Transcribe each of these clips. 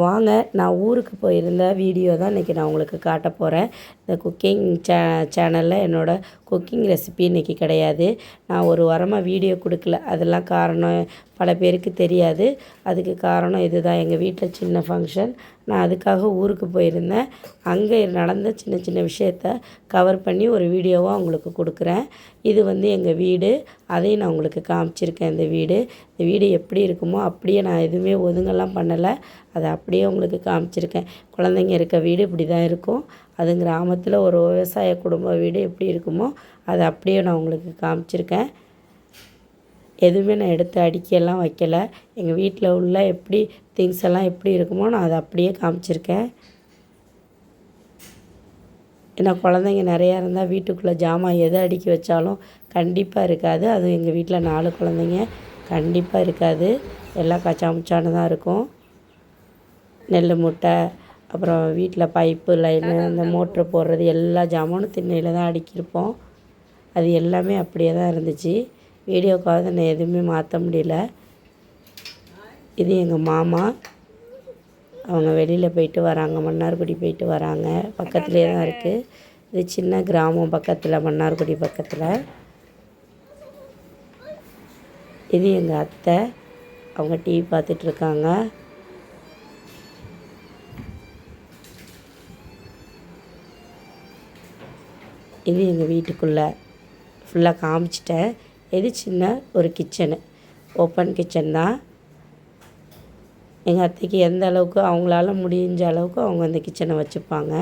வாங்க நான் ஊருக்கு போயிருந்த வீடியோ தான் இன்றைக்கி நான் உங்களுக்கு காட்ட போகிறேன் இந்த குக்கிங் சே சேனலில் என்னோடய குக்கிங் ரெசிபி இன்றைக்கி கிடையாது. நான் ஒரு வாரமாக வீடியோ கொடுக்கல. அதெல்லாம் காரணம் பல பேருக்கு தெரியாது. அதுக்கு காரணம் இதுதான். எங்கள் வீட்டில் சின்ன ஃபங்க்ஷன் நான் அதுக்காக ஊருக்கு போயிருந்தேன். அங்கே நடந்த சின்ன சின்ன விஷயத்த கவர் பண்ணி ஒரு வீடியோவாக உங்களுக்கு கொடுக்குறேன். இது வந்து எங்கள் வீடு. அதையும் நான் உங்களுக்கு காமிச்சிருக்கேன் இந்த வீடு. இந்த வீடு எப்படி இருக்குமோ அப்படியே நான் எதுவுமே ஒதுங்கெல்லாம் பண்ணலை. அதை அப்படியே உங்களுக்கு காமிச்சிருக்கேன். குழந்தைங்க இருக்க வீடு இப்படி தான் இருக்கும். அது கிராமத்தில் ஒரு விவசாய குடும்ப வீடு எப்படி இருக்குமோ அதை அப்படியே நான் உங்களுக்கு காமிச்சிருக்கேன். எதுவுமே நான் எடுத்து அடுக்கியெல்லாம் வைக்கல. எங்கள் வீட்டில் உள்ள எப்படி திங்ஸ் எல்லாம் எப்படி இருக்குமோ நான் அதை அப்படியே காமிச்சிருக்கேன். ஏன்னா குழந்தைங்க நிறையா இருந்தால் வீட்டுக்குள்ளே ஜாமான் எதை அடுக்கி வச்சாலும் கண்டிப்பாக இருக்காது. அதுவும் எங்கள் வீட்டில் நாலு குழந்தைங்க கண்டிப்பாக இருக்காது. எல்லாம் கச்சாமுச்சான்னு தான் இருக்கும். நெல் மூட்டை அப்புறம் வீட்டில் பைப்பு லைனு இந்த மோட்ரு போடுறது எல்லா ஜாமானும் திண்ணையில் தான் அடுக்கியிருப்போம். அது எல்லாமே அப்படியே தான் இருந்துச்சு. வீடியோக்காக நான் எதுவுமே மாற்ற முடியல. இது எங்கள் மாமா. அவங்க வெளியில் போயிட்டு வராங்க மன்னார்குடி போயிட்டு வராங்க. பக்கத்துலேயே தான் இருக்குது இது சின்ன கிராமம் பக்கத்தில் மன்னார்குடி பக்கத்தில். இது எங்கள் அத்தை. அவங்க டிவி பார்த்துட்ருக்காங்க இது எங்கள் வீட்டுக்குள்ளே. ஃபுல்லாக காமிச்சிட்டேன். இது சின்ன ஒரு கிச்சனு. ஓப்பன் கிச்சன் தான். எங்கள் அத்தைக்கு எந்த அளவுக்கு அவங்களால முடிஞ்ச அளவுக்கு அவங்க அந்த கிச்சனை வச்சுப்பாங்க.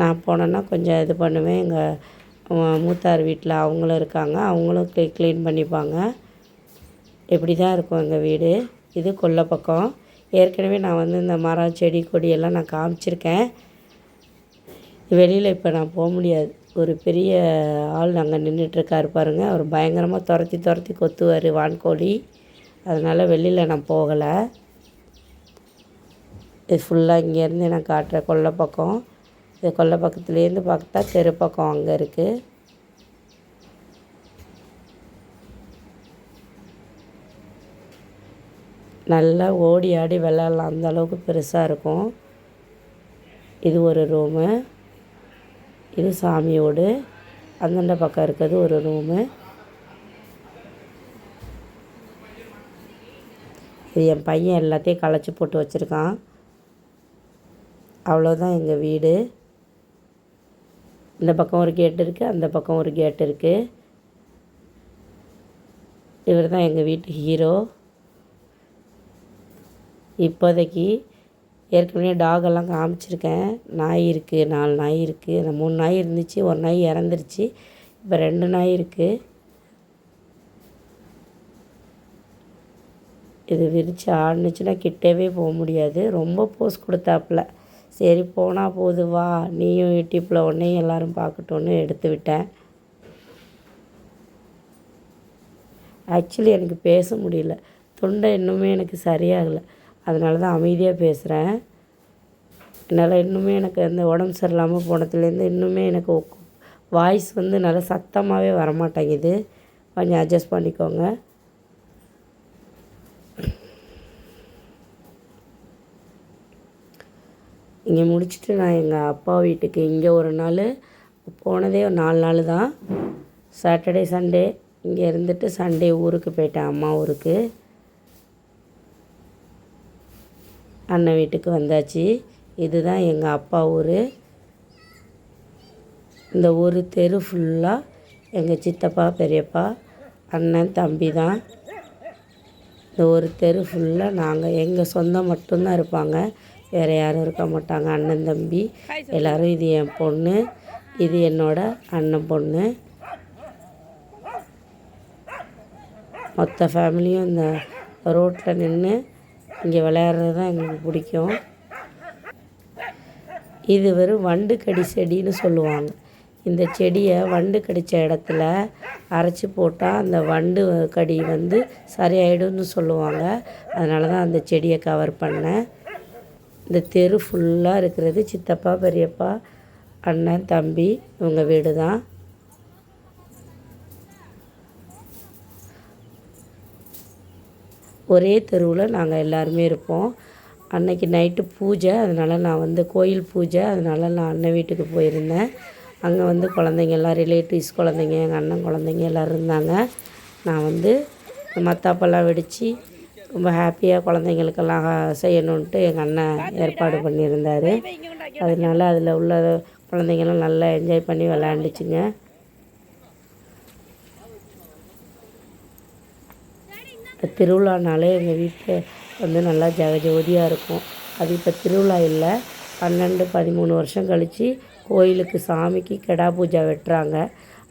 நான் போனேன்னா கொஞ்சம் இது பண்ணுவேன். எங்கள் மூத்தார் வீட்டில் அவங்களும் இருக்காங்க. அவங்களும் க்ளீ க்ளீன் பண்ணிப்பாங்க. இப்படி தான் இருக்கும் எங்கள் வீடு. இது கொல்லை பக்கம். ஏற்கனவே நான் வந்து இந்த மரம் செடி கொடி எல்லாம் நான் காமிச்சிருக்கேன். வெளியில் இப்போ நான் போக முடியாது. ஒரு பெரிய ஆள் அங்கே நின்றுட்டுருக்காரு பாருங்கள் அவர் பயங்கரமாக துரத்தி துரத்தி கொத்துவார் வான்கோழி. அதனால் வெளியில் நான் போகலை. இது ஃபுல்லாக இங்கேருந்து நான் காட்டுறேன் கொல்லை பக்கம். இது கொல்லை பக்கத்துலேருந்து பார்த்தா தெரு பக்கம் அங்கே இருக்குது நல்லா ஓடி ஆடி விளாட்லாம் அந்த அளவுக்கு பெருசாக இருக்கும். இது ஒரு ரூமு இது சாமியோடு. அந்தண்ட பக்கம் இருக்கிறது ஒரு ரூமு இது என் பையன் எல்லாத்தையும் களைச்சி போட்டு வச்சுருக்கான். அவ்வளோதான் எங்கள் வீடு. இந்த பக்கம் ஒரு கேட் இருக்குது அந்த பக்கம் ஒரு கேட் இருக்குது இவர் தான் எங்கள் வீட்டு ஹீரோ இப்போதைக்கு ஏற்கனவே டாகெல்லாம் காமிச்சிருக்கேன். நாய் இருக்குது நாலு நாய் இருக்குது அந்த மூணு நாய் இருந்துச்சு ஒரு நாய் இறந்துருச்சு. இப்போ ரெண்டு நாய் இருக்குது இது விரித்து ஆடுனுச்சுன்னா கிட்டவே போக முடியாது. ரொம்ப போஸ் கொடுத்தாப்புல. சரி போனால் போது வா. நீயும் யூடியூப்பில் உடனே எல்லோரும் பார்க்கட்டும்னு எடுத்து விட்டேன். ஆக்சுவலி எனக்கு பேச முடியல. தொண்டை இன்னுமே எனக்கு சரியாகலை. அதனால தான் அமைதியாக பேசுகிறேன் என்னால் இன்னுமே எனக்கு அந்த உடம்பு சரியில்லாமல் போனதுலேருந்து இன்னுமே எனக்கு வாய்ஸ் வந்து நல்லா சத்தமாகவே வரமாட்டேங்குது. கொஞ்சம் அட்ஜஸ்ட் பண்ணிக்கோங்க. இங்கே முடிச்சுட்டு நான் எங்கள் அப்பா வீட்டுக்கு இங்கே ஒரு நாள் போனதே ஒரு நாலு நாள் தான். சாட்டர்டே சண்டே இங்கே இருந்துட்டு சண்டே ஊருக்கு போயிட்டேன் அம்மா ஊருக்கு. அண்ணன் வீட்டுக்கு வந்தாச்சு. இதுதான் எங்கள் அப்பா ஊர். இந்த ஒரு தெரு ஃபுல்லாக எங்கள் சித்தப்பா பெரியப்பா அண்ணன் தம்பி தான் இந்த ஒரு தெரு ஃபுல்லாக நாங்கள் எங்கள் சொந்தம் மட்டும்தான் இருப்பாங்க. வேறு யாரும் இருக்க மாட்டாங்க. அண்ணன் தம்பி எல்லோரும் இது என் பொண்ணு. இது என்னோட அண்ணன் பொண்ணு. மொத்த ஃபேமிலியும் இந்த ரோட்டில் நின்று இங்கே விளையாடுறது தான் எங்களுக்கு பிடிக்கும். இது வெறும் வண்டு கடி செடின்னு சொல்லுவாங்க. இந்த செடியை வண்டு கடித்த இடத்துல அரைச்சி போட்டால் அந்த வண்டு கடி வந்து சரியாயிடும்னு சொல்லுவாங்க. அதனால தான் அந்த செடியை கவர் பண்ணேன். இந்த தெரு ஃபுல்லாக இருக்கிறது சித்தப்பா பெரியப்பா அண்ணன் தம்பி இவங்க வீடு தான் ஒரே தெருவில் நாங்கள் எல்லாருமே இருப்போம். அன்னைக்கு நைட்டு பூஜை அதனால் நான் வந்து கோயில் பூஜை அதனால் நான் அண்ணன் வீட்டுக்கு போயிருந்தேன். அங்கே வந்து குழந்தைங்க எல்லாம் ரிலேட்டிவ்ஸ் குழந்தைங்க எங்கள் அண்ணன் குழந்தைங்க எல்லோரும் இருந்தாங்க. நான் வந்து மத்தாப்பெல்லாம் வெடித்து ரொம்ப ஹாப்பியாக குழந்தைங்களுக்கெல்லாம் செய்யணுன்ட்டு எங்கள் அண்ணன் ஏற்பாடு பண்ணியிருந்தார். அதனால அதில் உள்ள குழந்தைங்களாம் நல்லா என்ஜாய் பண்ணி விளையாண்டுச்சுங்க. இப்போ திருவிழானாலே எங்கள் வீட்டில் வந்து நல்லா ஜெகஜோதியாக இருக்கும். அது இப்போ திருவிழா இல்லை. பன்னெண்டு பதிமூணு வருஷம் கழித்து கோயிலுக்கு சாமிக்கு கெடா பூஜை வெட்டுறாங்க.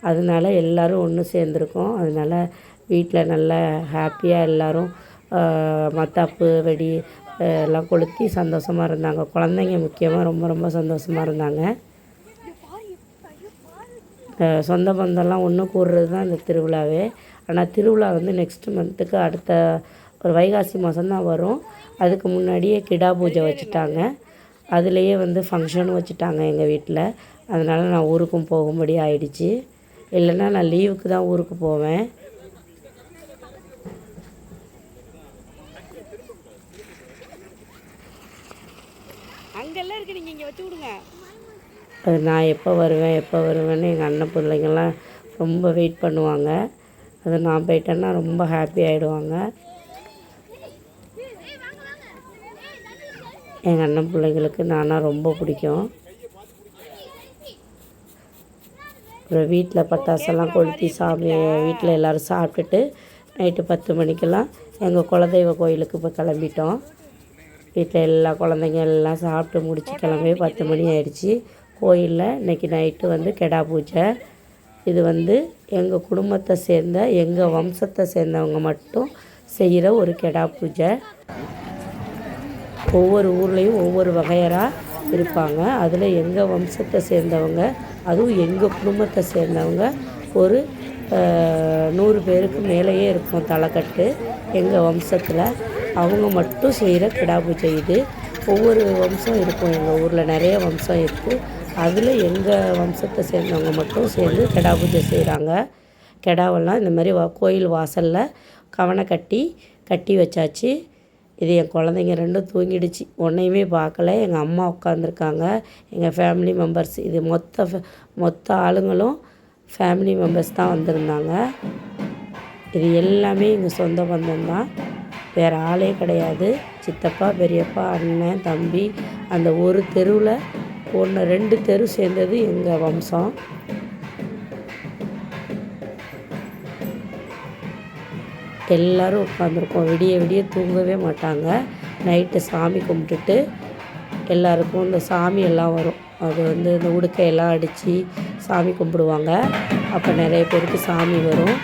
அதனால எல்லோரும் ஒன்று சேர்ந்துருக்கோம். அதனால வீட்டில் நல்லா ஹாப்பியாக எல்லோரும் மத்தாப்பு வெடி எல்லாம் கொளுத்தி சந்தோஷமாக இருந்தாங்க. குழந்தைங்க முக்கியமாக ரொம்ப ரொம்ப சந்தோஷமாக இருந்தாங்க. சொந்த பந்தம்லாம் ஒன்று கூடுறது தான் இந்த திருவிழாவே. ஆனால் திருவிழா வந்து நெக்ஸ்ட் மந்த்துக்கு அடுத்த ஒரு வைகாசி மாதம்தான் வரும். அதுக்கு முன்னாடியே கிடா பூஜை வச்சுட்டாங்க. அதுலேயே வந்து ஃபங்க்ஷனும் வச்சுட்டாங்க எங்கள் வீட்டில் அதனால் நான் ஊருக்கும் போகும்படி ஆயிடுச்சு. இல்லைன்னா நான் லீவுக்கு தான் ஊருக்கு போவேன். அங்கெல்லாம் இருக்கு நீங்க இங்க வச்சு விடுங்க. அது நான் எப்போ வருவேன் எப்போ வருவேன்னு எங்கள் அண்ணன் பிள்ளைங்கள்லாம் ரொம்ப வெயிட் பண்ணுவாங்க. அது நான் போயிட்டேன்னா ரொம்ப ஹாப்பி ஆகிடுவாங்க எங்கள் அண்ணன் பிள்ளைங்களுக்கு நானாக ரொம்ப பிடிக்கும். அப்புறம் வீட்டில் பட்டாசெல்லாம் கொளுத்தி சாமி வீட்டில் எல்லோரும் சாப்பிட்டுட்டு நைட்டு பத்து மணிக்கெல்லாம் எங்கள் குலதெய்வ கோயிலுக்கு இப்போ கிளம்பிட்டோம். வீட்டில் எல்லா குழந்தைங்க எல்லாம் சாப்பிட்டு முடிச்சு கிளம்பி பத்து மணி ஆயிடுச்சு. கோயிலில் இன்னைக்கு நைட்டு வந்து கெடா பூஜை. இது வந்து எங்கள் குடும்பத்தை சேர்ந்த எங்கள் வம்சத்தை சேர்ந்தவங்க மட்டும் செய்கிற ஒரு கெடா பூஜை. ஒவ்வொரு ஊர்லேயும் ஒவ்வொரு வகையராக இருப்பாங்க. அதில் எங்கள் வம்சத்தை சேர்ந்தவங்க அதுவும் எங்கள் குடும்பத்தை சேர்ந்தவங்க ஒரு நூறு பேருக்கு மேலேயே இருக்கும் தலைக்கட்டு எங்கள் வம்சத்தில். அவங்க மட்டும் செய்கிற கிடா பூஜை இது. ஒவ்வொரு வம்சம் இருக்கும் எங்கள் ஊரில். நிறைய வம்சம் இருக்குது அதில் எங்கள் வம்சத்தை சேர்ந்தவங்க மட்டும் சேர்ந்து கெடா பூஜை செய்கிறாங்க கெடாவெல்லாம் இந்த மாதிரி வா கோயில் வாசலில் கவனை கட்டி கட்டி வச்சாச்சு. இது என் குழந்தைங்க ரெண்டும் தூங்கிடுச்சு. ஒன்றையுமே பார்க்கல எங்கள் அம்மா உட்காந்துருக்காங்க எங்கள் ஃபேமிலி மெம்பர்ஸ் இது மொத்த ஃபே- மொத்த ஆளுங்களும் ஃபேமிலி மெம்பர்ஸ் தான் வந்திருந்தாங்க. இது எல்லாமே எங்கள் சொந்த பந்தம் தான். வேறு ஆளே கிடையாது. சித்தப்பா பெரியப்பா அண்ணன் தம்பி அந்த ஒரு தெருவில் ஒன்று ரெண்டு தெரு சேர்ந்தது எங்கள் வம்சம். எல்லாரும் உட்காந்துருக்கோம் விடிய விடிய தூங்கவே மாட்டாங்க. நைட்டு சாமி கும்பிட்டுட்டு எல்லாருக்கும் இந்த சாமி எல்லாம் வரும். அது வந்து இந்த உடுக்கையெல்லாம் அடித்து சாமி கும்பிடுவாங்க. அப்போ நிறைய பேருக்கு சாமி வரும்.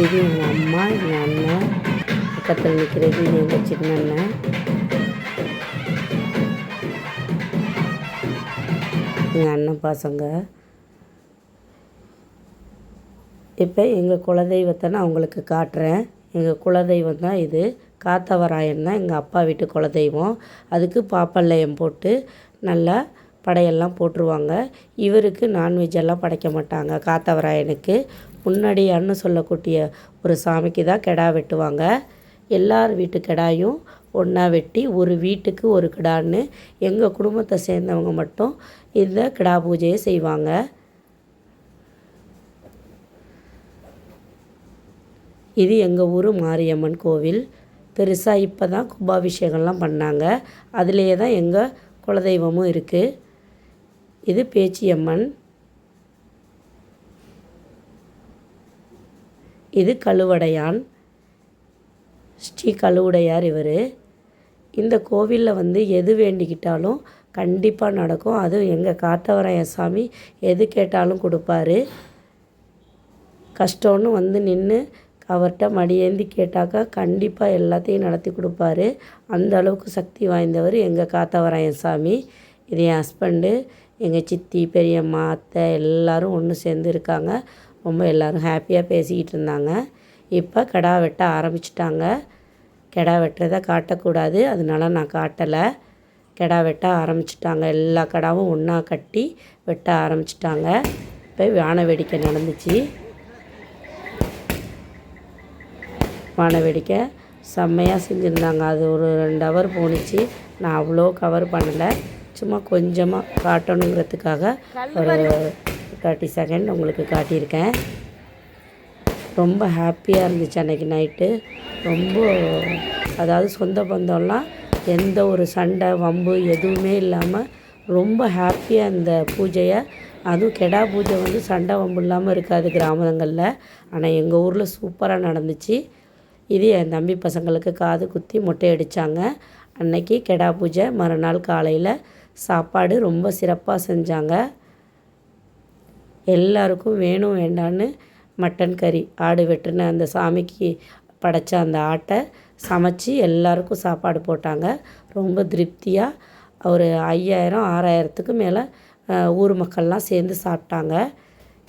இது எங்கள் அம்மா எங்கள் அண்ணன். பக்கத்தில் நிற்கிறது இது எங்கள் சின்ன அண்ணன்? எங்கள் அண்ணன் பசங்க. இப்போ எங்கள் குலதெய்வத்தை நான் உங்களுக்கு காட்டுறேன். எங்கள் குலதெய்வம் தான் இது. காத்தவராயன் தான் எங்கள் அப்பா வீட்டு குலதெய்வம். அதுக்கு பாப்பல்லையம் போட்டு நல்லா படையெல்லாம் போட்டுருவாங்க. இவருக்கு நான்வெஜ் எல்லாம் படைக்க மாட்டாங்க காத்தவராயனுக்கு. முன்னாடி அன்னு சொல்லக்கூடிய ஒரு சாமிக்கு தான் கிடா வெட்டுவாங்க. எல்லார் வீட்டு கிடாயும் ஒன்றா வெட்டி ஒரு வீட்டுக்கு ஒரு கிடான்னு எங்கள் குடும்பத்தை சேர்ந்தவங்க மட்டும் இந்த கிடா பூஜையை செய்வாங்க. இது எங்கள் ஊர் மாரியம்மன் கோவில். பெருசாக இப்போ தான் கும்பாபிஷேகம்லாம் பண்ணாங்க. அதுலேயே தான் எங்கள் குலதெய்வமும் இருக்குது இது பேச்சியம்மன். இது கழுவடையான். ஸ்ரீ கழுவுடையார் இவர். இந்த கோவிலில் வந்து எது வேண்டிக்கிட்டாலும் கண்டிப்பாக நடக்கும். அதுவும் எங்கள் காத்தவராயன் சாமி எது கேட்டாலும் கொடுப்பாரு. கஷ்டம்னு வந்து நின்று அவர்கிட்ட மடியேந்தி கேட்டாக்கா கண்டிப்பாக எல்லாத்தையும் நடத்தி கொடுப்பாரு. அந்த அளவுக்கு சக்தி வாய்ந்தவர் எங்கள் காத்தவராயன் சாமி. இது என் ஹஸ்பண்டு எங்கள் சித்தி பெரியம்மா அத்தை எல்லோரும் ஒன்று சேர்ந்து இருக்காங்க. ரொம்ப எல்லோரும் ஹாப்பியாக பேசிக்கிட்டு இருந்தாங்க இப்போ கிடா வெட்ட ஆரம்பிச்சிட்டாங்க. கிடா வெட்டுறதை காட்டக்கூடாது. அதனால நான் காட்டலை. கிடா வெட்ட ஆரம்பிச்சிட்டாங்க. எல்லா கிடாவும் ஒன்றா கட்டி வெட்ட ஆரம்பிச்சிட்டாங்க. இப்போ வான வேடிக்கை நடந்துச்சு. வான வேடிக்கை செம்மையாக செஞ்சுருந்தாங்க. அது ஒரு ரெண்டு ஹவர் போணுச்சு. நான் அவ்வளோ கவர் பண்ணலை. சும்மா கொஞ்சமாக காட்டணுங்கிறதுக்காக ஒரு தேர்ட்டி செகண்ட் உங்களுக்கு காட்டியிருக்கேன். ரொம்ப ஹாப்பியாக இருந்துச்சு அன்றைக்கி நைட்டு ரொம்ப அதாவது சொந்த பந்தம்லாம் எந்த ஒரு சண்டை வம்பு எதுவுமே இல்லாமல் ரொம்ப ஹாப்பியாக இந்த பூஜையை. அதுவும் கெடா பூஜை வந்து சண்டை வம்பு இல்லாமல் இருக்காது கிராமங்களில். ஆனால் எங்கள் ஊரில் சூப்பராக நடந்துச்சு. இது என் தம்பி பசங்களுக்கு காது குத்தி மொட்டை அடித்தாங்க அன்னைக்கு கெடா பூஜை மறுநாள் காலையில் சாப்பாடு ரொம்ப சிறப்பாக செஞ்சாங்க. எல்லாருக்கும் வேணும் வேண்டான்னு மட்டன் கறி ஆடு வெட்டுன அந்த சாமிக்கு படைச்ச அந்த ஆட்டை சமைச்சு எல்லாருக்கும் சாப்பாடு போட்டாங்க. ரொம்ப திருப்தியாக ஒரு ஐயாயிரம் ஆறாயிரத்துக்கு மேலே ஊர் மக்கள்லாம் சேர்ந்து சாப்பிட்டாங்க.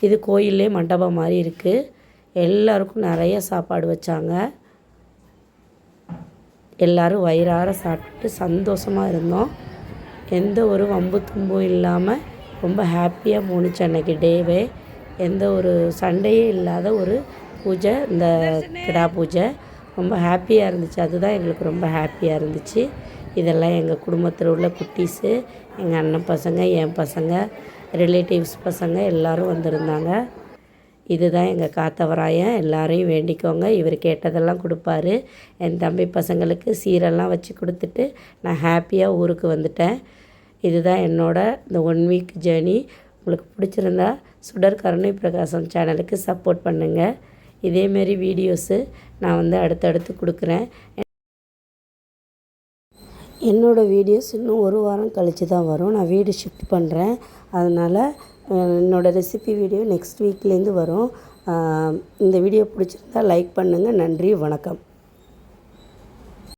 இது கோயிலே மண்டபம் மாதிரி இருக்குது எல்லாருக்கும் நிறைய சாப்பாடு வச்சாங்க. எல்லோரும் வயிறார சாப்பிட்டு சந்தோஷமாக இருந்தோம். எந்த ஒரு வம்பு தும்பும் இல்லாமல் ரொம்ப ஹாப்பியாக போணுச்சு அன்னைக்கு டேவே. எந்த ஒரு சண்டையே இல்லாத ஒரு பூஜை இந்த கிடா பூஜை. ரொம்ப ஹாப்பியாக இருந்துச்சு. அதுதான் எங்களுக்கு ரொம்ப ஹாப்பியாக இருந்துச்சு. இதெல்லாம் எங்கள் குடும்பத்தில் உள்ள குட்டீஸு எங்கள் அண்ணன் பசங்க என் பசங்க ரிலேட்டிவ்ஸ் பசங்க எல்லோரும் வந்திருந்தாங்க. இதுதான் எங்கள் காத்தவராயன். எல்லாரையும் வேண்டிக்கோங்க. இவர் கேட்டதெல்லாம் கொடுப்பாரு. என் தம்பி பசங்களுக்கு சீரெல்லாம் வச்சு கொடுத்துட்டு நான் ஹாப்பியாக ஊருக்கு வந்துட்டேன். இதுதான் என்னோட இந்த ஒன் வீக் ஜேர்னி உங்களுக்கு பிடிச்சிருந்தா சுடர் கருணை பிரகாசம் சேனலுக்கு சப்போர்ட் பண்ணுங்கள் இதேமாரி வீடியோஸு நான் வந்து அடுத்தடுத்து கொடுக்குறேன். என்னோடய வீடியோஸ் இன்னும் ஒரு வாரம் கழித்து தான் வரும். நான் வீடு ஷிஃப்ட் பண்ணுறேன் அதனால் என்னோடய ரெசிபி வீடியோ நெக்ஸ்ட் வீக்லேருந்து வரும். இந்த வீடியோ பிடிச்சிருந்தா லைக் பண்ணுங்கள் நன்றி வணக்கம்.